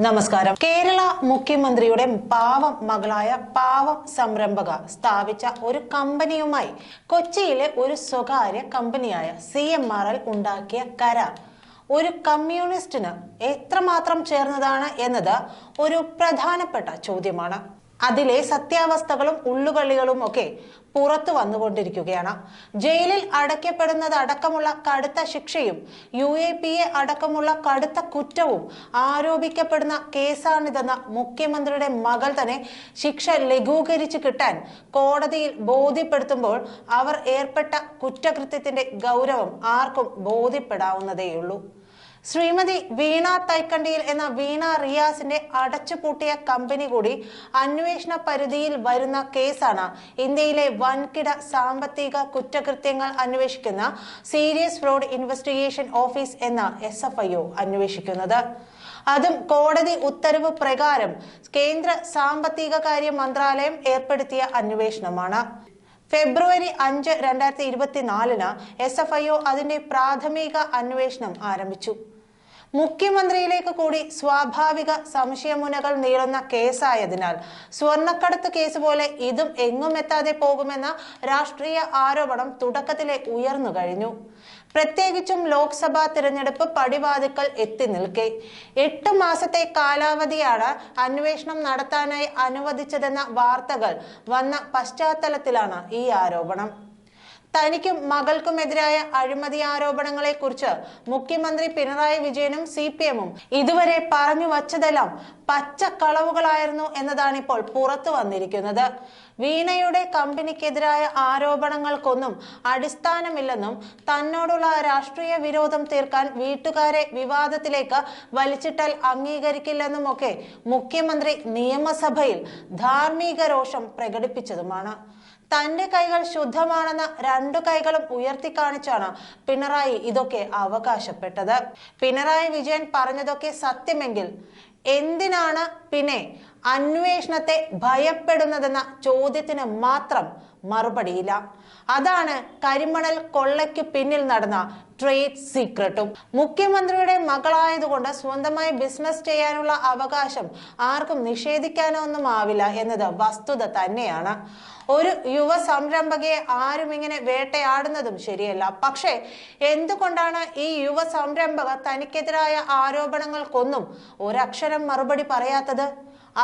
നമസ്കാരം. കേരള മുഖ്യമന്ത്രിയുടെ പാവം മകളായ പാവം സംരംഭക സ്ഥാപിച്ച ഒരു കമ്പനിയുമായി കൊച്ചിയിലെ ഒരു സ്വകാര്യ കമ്പനിയായ സി എം ആർ എൽ ഉണ്ടാക്കിയ കരാർ ഒരു കമ്മ്യൂണിസ്റ്റിന് എത്രമാത്രം ചേർന്നതാണ് എന്നത് ഒരു പ്രധാനപ്പെട്ട ചോദ്യമാണ്. അതിലെ സത്യാവസ്ഥകളും ഉള്ളുകളികളും ഒക്കെ പുറത്തു വന്നുകൊണ്ടിരിക്കുകയാണ്. ജയിലിൽ അടയ്ക്കപ്പെടുന്നത് അടക്കമുള്ള കടുത്ത ശിക്ഷയും യു എ പി എ അടക്കമുള്ള കടുത്ത കുറ്റവും ആരോപിക്കപ്പെടുന്ന കേസാണിതെന്ന മുഖ്യമന്ത്രിയുടെ മകൾ തന്നെ ശിക്ഷ ലഘൂകരിച്ച് കിട്ടാൻ കോടതിയിൽ ബോധ്യപ്പെടുത്തുമ്പോൾ അവർ ഏർപ്പെട്ട കുറ്റകൃത്യത്തിന്റെ ഗൗരവം ആർക്കും ബോധ്യപ്പെടാവുന്നതേയുള്ളൂ. ശ്രീമതി വീണ തൈക്കണ്ടിയിൽ എന്ന വീണ റിയാസിന്റെ അടച്ചുപൂട്ടിയ കമ്പനി കൂടി അന്വേഷണ പരിധിയിൽ വരുന്ന കേസാണ് ഇന്ത്യയിലെ വൻകിട സാമ്പത്തിക കുറ്റകൃത്യങ്ങൾ അന്വേഷിക്കുന്ന സീരിയസ് ഫ്രോഡ് ഇൻവെസ്റ്റിഗേഷൻ ഓഫീസ് എന്ന എസ് എഫ് ഐ ഒ അന്വേഷിക്കുന്നത്. അതും കോടതി ഉത്തരവ് പ്രകാരം കേന്ദ്ര സാമ്പത്തിക കാര്യ മന്ത്രാലയം ഏർപ്പെടുത്തിയ അന്വേഷണമാണ്. ഫെബ്രുവരി അഞ്ച് രണ്ടായിരത്തി ഇരുപത്തിനാലിന് എസ് എഫ് ഐ ഒ അതിന്റെ പ്രാഥമിക അന്വേഷണം ആരംഭിച്ചു. മുഖ്യമന്ത്രിയിലേക്ക് കൂടി സ്വാഭാവിക സംശയമുനകൾ നീളുന്ന കേസായതിനാൽ സ്വർണക്കടത്ത് കേസ് പോലെ ഇതും എങ്ങും എത്താതെ പോകുമെന്ന രാഷ്ട്രീയ ആരോപണം തുടക്കത്തിലെ ഉയർന്നു കഴിഞ്ഞു. പ്രത്യേകിച്ചും ലോക്സഭാ തിരഞ്ഞെടുപ്പ് പടിവാതിക്കൽ എത്തി നിൽക്കെ. എട്ട് മാസത്തെ കാലാവധിയാണ് അന്വേഷണം നടത്താനായി അനുവദിച്ചതെന്ന വാർത്തകൾ വന്ന പശ്ചാത്തലത്തിലാണ് ഈ ആരോപണം. തനിക്കും മകൾക്കുമെതിരായ അഴിമതി ആരോപണങ്ങളെ കുറിച്ച് മുഖ്യമന്ത്രി പിണറായി വിജയനും സി പി എമ്മും ഇതുവരെ പറഞ്ഞു വച്ചതെല്ലാം പച്ചക്കളവുകളായിരുന്നു എന്നതാണ് ഇപ്പോൾ പുറത്തു വന്നിരിക്കുന്നത്. വീണയുടെ കമ്പനിക്കെതിരായ ആരോപണങ്ങൾക്കൊന്നും അടിസ്ഥാനമില്ലെന്നും തന്നോടുള്ള രാഷ്ട്രീയ വിരോധം തീർക്കാൻ വീട്ടുകാരെ വിവാദത്തിലേക്ക് വലിച്ചിട്ടാൽ അംഗീകരിക്കില്ലെന്നുമൊക്കെ മുഖ്യമന്ത്രി നിയമസഭയിൽ ധാർമ്മിക രോഷം പ്രകടിപ്പിച്ചതുമാണ്. തന്റെ കൈകൾ ശുദ്ധമാണെന്ന രണ്ടു കൈകളും ഉയർത്തി കാണിച്ചാണ് പിണറായി ഇതൊക്കെ അവകാശപ്പെട്ടത്. പിണറായി വിജയൻ പറഞ്ഞതൊക്കെ സത്യമെങ്കിൽ എന്തിനാണ് പിന്നെ അന്വേഷണത്തെ ഭയപ്പെടുന്നതെന്ന ചോദ്യത്തിന് മാത്രം മറുപടിയില്ല. അതാണ് കരിമണൽ കൊള്ളയ്ക്ക് പിന്നിൽ നടന്ന ട്രേഡ് സീക്രട്ടും. മുഖ്യമന്ത്രിയുടെ മകളായതുകൊണ്ട് സ്വന്തമായി ബിസിനസ് ചെയ്യാനുള്ള അവകാശം ആർക്കും നിഷേധിക്കാനോ ഒന്നും ആവില്ല എന്നത് വസ്തുത തന്നെയാണ്. ഒരു യുവ സംരംഭകയെ ആരും ഇങ്ങനെ വേട്ടയാടുന്നതും ശരിയല്ല. പക്ഷേ എന്തുകൊണ്ടാണ് ഈ യുവ സംരംഭക തനിക്കെതിരായ ആരോപണങ്ങൾക്കൊന്നും ഒരക്ഷരം മറുപടി പറയാത്തത്?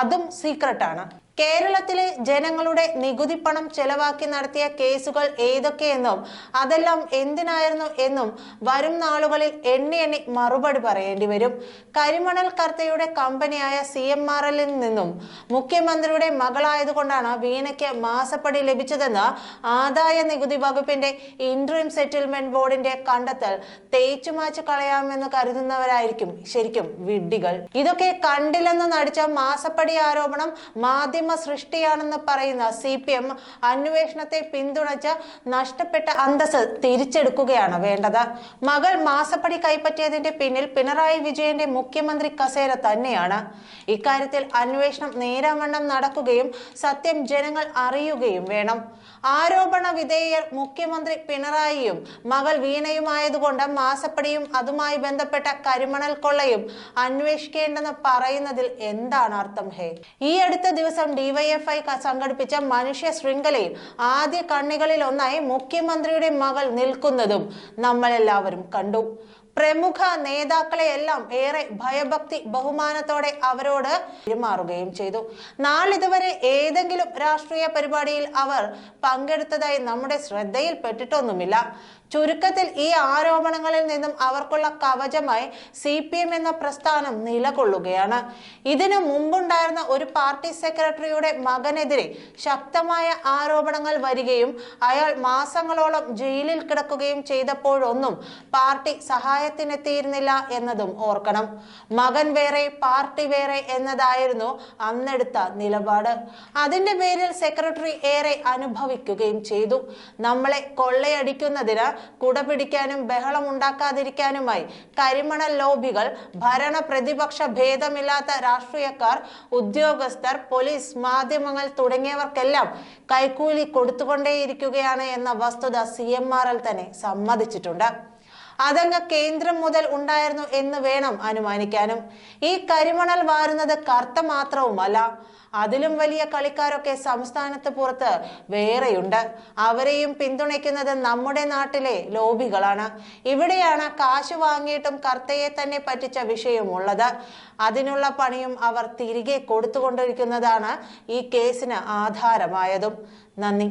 അതും സീക്രട്ടാണ്. കേരളത്തിലെ ജനങ്ങളുടെ നികുതി പണം ചെലവാക്കി നടത്തിയ കേസുകൾ ഏതൊക്കെയെന്നും അതെല്ലാം എന്തിനായിരുന്നു എന്നും വരും നാളുകളിൽ എണ്ണി എണ്ണി മറുപടി പറയേണ്ടി വരും. കരിമണൽ കർത്തയുടെ കമ്പനിയായ സി എം ആർ എല്ലിൽ നിന്നും മുഖ്യമന്ത്രിയുടെ മകളായതുകൊണ്ടാണ് വീണയ്ക്ക് മാസപ്പടി ലഭിച്ചതെന്ന് ആദായ നികുതി വകുപ്പിന്റെ ഇൻട്രീം സെറ്റിൽമെന്റ് ബോർഡിന്റെ കണ്ടെത്തൽ തേച്ചുമാച്ച് കളയാമെന്ന് കരുതുന്നവരായിരിക്കും ശരിക്കും വിഡ്ഢികൾ. ഇതൊക്കെ കണ്ടില്ലെന്ന് നടിച്ച മാസപ്പടി ആരോപണം മാധ്യമ സൃഷ്ടിയാണെന്ന് പറയുന്ന സി പി എം അന്വേഷണത്തെ പിന്തുണച്ച് നഷ്ടപ്പെട്ട അന്തസ് തിരിച്ചെടുക്കുകയാണ് വേണ്ടത്. മകൾ മാസപ്പടി കൈപ്പറ്റിയതിന്റെ പിന്നിൽ പിണറായി വിജയന്റെ മുഖ്യമന്ത്രി കസേര തന്നെയാണ്. ഇക്കാര്യത്തിൽ അന്വേഷണം നേരാവണ്ണം നടക്കുകയും സത്യം ജനങ്ങൾ അറിയുകയും വേണം. ആരോപണ വിധേയർ മുഖ്യമന്ത്രി പിണറായിയും മകൾ വീണയുമായതുകൊണ്ട് മാസപ്പടിയും അതുമായി ബന്ധപ്പെട്ട കരിമണൽ കൊള്ളയും അന്വേഷിക്കേണ്ടെന്ന് പറയുന്നതിൽ എന്താണ് അർത്ഥം ഹേ? ഈ അടുത്ത ദിവസം ഡിവൈഎഫ്ഐ സംഘടിപ്പിച്ച മനുഷ്യ ശൃംഖലയിൽ ആദ്യ ഒന്നായി മുഖ്യമന്ത്രിയുടെ മകൾ നിൽക്കുന്നതും നമ്മളെല്ലാവരും കണ്ടു. പ്രമുഖ നേതാക്കളെയെല്ലാം ഏറെ ഭയഭക്തി ബഹുമാനത്തോടെ അവരോട് പെരുമാറുകയും ചെയ്തു. നാളിതുവരെ ഏതെങ്കിലും രാഷ്ട്രീയ പരിപാടിയിൽ അവർ പങ്കെടുത്തതായി നമ്മുടെ ശ്രദ്ധയിൽപ്പെട്ടിട്ടൊന്നുമില്ല. ചുരുക്കത്തിൽ ഈ ആരോപണങ്ങളിൽ നിന്നും അവർക്കുള്ള കവചമായി സി പി എം എന്ന പ്രസ്ഥാനം നിലകൊള്ളുകയാണ്. ഇതിനു മുമ്പുണ്ടായിരുന്ന ഒരു പാർട്ടി സെക്രട്ടറിയുടെ മകനെതിരെ ശക്തമായ ആരോപണങ്ങൾ വരികയും അയാൾ മാസങ്ങളോളം ജയിലിൽ കിടക്കുകയും ചെയ്തപ്പോഴൊന്നും പാർട്ടി സഹായത്തിനെത്തിയിരുന്നില്ല എന്നതും ഓർക്കണം. മകൻ വേറെ പാർട്ടി വേറെ എന്നതായിരുന്നു അന്നെടുത്ത നിലപാട്. അതിന്റെ പേരിൽ സെക്രട്ടറി ഏറെ അനുഭവിക്കുകയും ചെയ്തു. നമ്മളെ കൊള്ളയടിക്കുന്നതിന് കുടപിടിക്കാനും ബഹളം ഉണ്ടാക്കാതിരിക്കാനുമായി കരിമണൽ ലോബികൾ ഭരണ പ്രതിപക്ഷ ഭേദമില്ലാത്ത രാഷ്ട്രീയക്കാർ ഉദ്യോഗസ്ഥർ പോലീസ് മാധ്യമങ്ങൾ തുടങ്ങിയവർക്കെല്ലാം കൈക്കൂലി കൊടുത്തുകൊണ്ടേയിരിക്കുകയാണ് എന്ന വസ്തുത സി എം ആർ എൽ തന്നെ സമ്മതിച്ചിട്ടുണ്ട്. അതങ്ങ് കേന്ദ്രം മുതൽ ഉണ്ടായിരുന്നു എന്ന് വേണം അനുമാനിക്കാനും. ഈ കരിമണൽ വാരുന്നത് കർത്ത മാത്രവുമല്ല അതിലും വലിയ കളിക്കാരൊക്കെ സംസ്ഥാനത്ത് പുറത്ത് വേറെയുണ്ട്. അവരെയും പിന്തുണയ്ക്കുന്നത് നമ്മുടെ നാട്ടിലെ ലോബികളാണ്. ഇവിടെയാണ് കാശ് വാങ്ങിയിട്ടും കർത്തയെ തന്നെ പറ്റിച്ച വിഷയമുള്ളത്. അതിനുള്ള പണിയും അവർ തിരികെ കൊടുത്തുകൊണ്ടിരിക്കുന്നതാണ് ഈ കേസിന് ആധാരമായതും. നന്ദി.